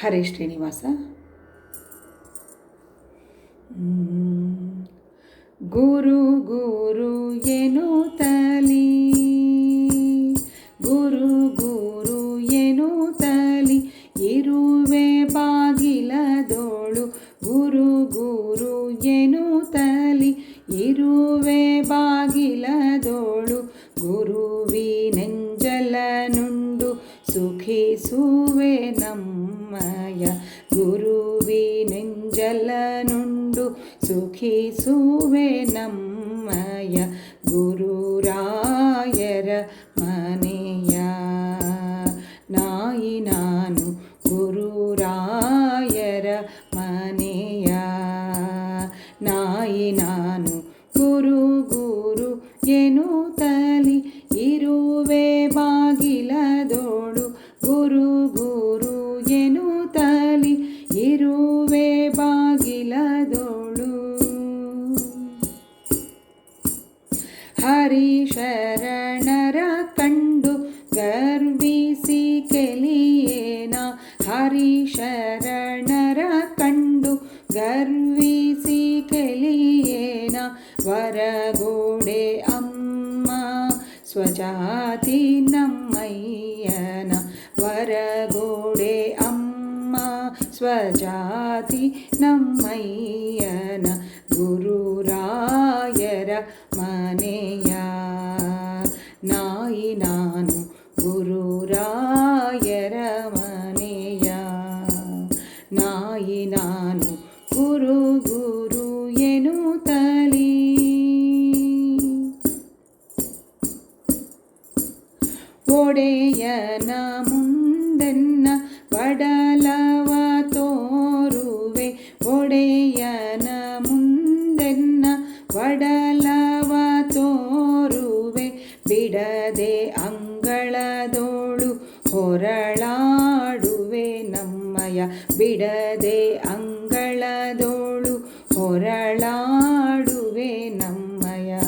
ಹರೇ ಶ್ರೀನಿವಾಸ. ಗುರು ಗುರು ಎನ್ನುತ್ತಲಿ ಗುರು ಗುರು ಎನ್ನುತ್ತಲಿ ಇರುವೆ ಬಾಗಿಲದೋಳು. ಗುರು ಗುರು ಎನ್ನುತ್ತಲಿ ಇರುವೆ ಬಾಗಿಲದೋಳು. ಗುರುವಿನೆಂಜಲನುಂಡು ಸುಖಿಸುವೆ ನಮ್ಮಯ ಗುರುವಿನೆಂಜಲನುಂಡು ಸುಖಿಸುವೆ ನಮ್ಮಯ ಗುರುರಾಯರ ಮನೆಯ. ನಾಯಿ ನಾನು ಗುರುರಾಯರ ಮನೆಯ. ನಾಯಿ ನಾನು ಬಾಗಿಲದೋಳು ಹರಿಶರಣರ ಕಂಡು ಗರ್ವಿಸಿ ಕೆಲಿಯೇನ ಹರಿಶರಣರ ಕಂಡು ಗರ್ವಿಸಿ ಕೆಲಿಯೇನ ವರಗೋಡೆ ಅಮ್ಮ ಸ್ವಜಾತಿ ನಮ್ಮಯ್ಯನ ಸ್ವಜಾತಿ ನಮ್ಮಯ್ಯನ ಗುರುರಾಯರ ಮನೆಯ ನಾಯಿ ನಾನು ಗುರುರಾಯರ ಮನೆಯ ನಾಯಿ ನಾನು ಗುರು ಗುರು ಎನ್ನುತ್ತಲಿ. ಒಡೆಯನ ಮುಂದೆನ್ನ ಬಡಲವ ಹೊರಳಾಡುವೆ ನಮ್ಮಯ. ಬಿಡದೆ ಅಂಗಳದೋಳು ಹೊರಳಾಡುವೆ ನಮ್ಮಯ.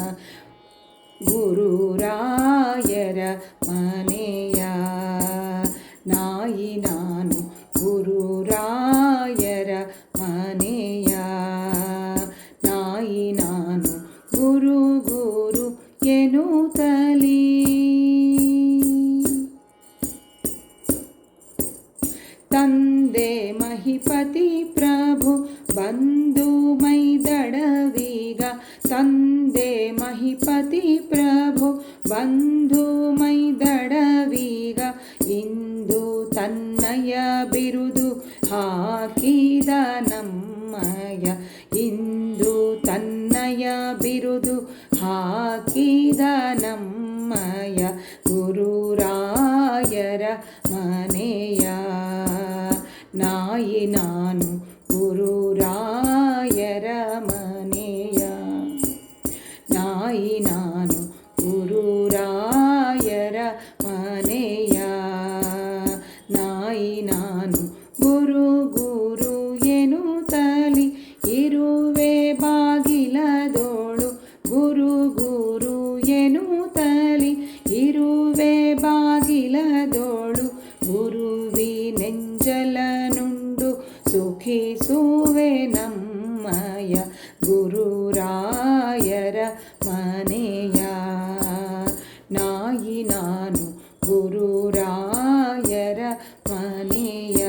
ಗುರುರಾಯರ ಮಹಿಪತಿ ಪ್ರಭು ಬಂದು ಮೈದಡವೀಗ ತಂದೆ ಮಹಿಪತಿ ಪ್ರಭು, ಬಂಧು ಮೈದಡವೀಗ ಇಂದು ತನ್ನಯ ಬಿರುದು ಹಾಕಿದ ನಮ್ಮಯ ಇಂದು ತನ್ನಯ ಬಿರುದು ಹಾಕಿದ ನಮ್ಮಯ ಗುರುರಾಯರ ಮನೆಯ ನಾಯಿ ನಾನು ಗುರುರಾಯರ ಮನೆಯ. ನಾಯಿ ನಾನು ಗುರುರಾಯರ ಮನೆಯ. ನಾಯಿ ನಾನು ಗುರು ಗುರು ಎನ್ನುತ್ತಲಿ ಇರುವೆ ಬಾಗಿಲದೋಳು. ಗುರು ಗುರು ಎನ್ನುತ್ತಲಿ ಇರುವೆ ಬಾಗಿಲದೋಳು. ಸುಖಿಸುವೆ ನಮ್ಮಯ ಗುರುರಾಯರ ಮನೆಯ ನಾಯಿ ನಾನು ಗುರುರಾಯರ ಮನೆಯ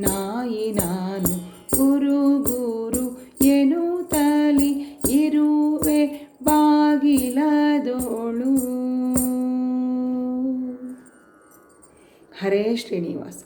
ನಾಯಿ ನಾನು ಗುರು ಗುರು ತಲಿ ಇರುವೆ ಬಾಗಿಲದೋಳು. ಹರೇ ಶ್ರೀನಿವಾಸ.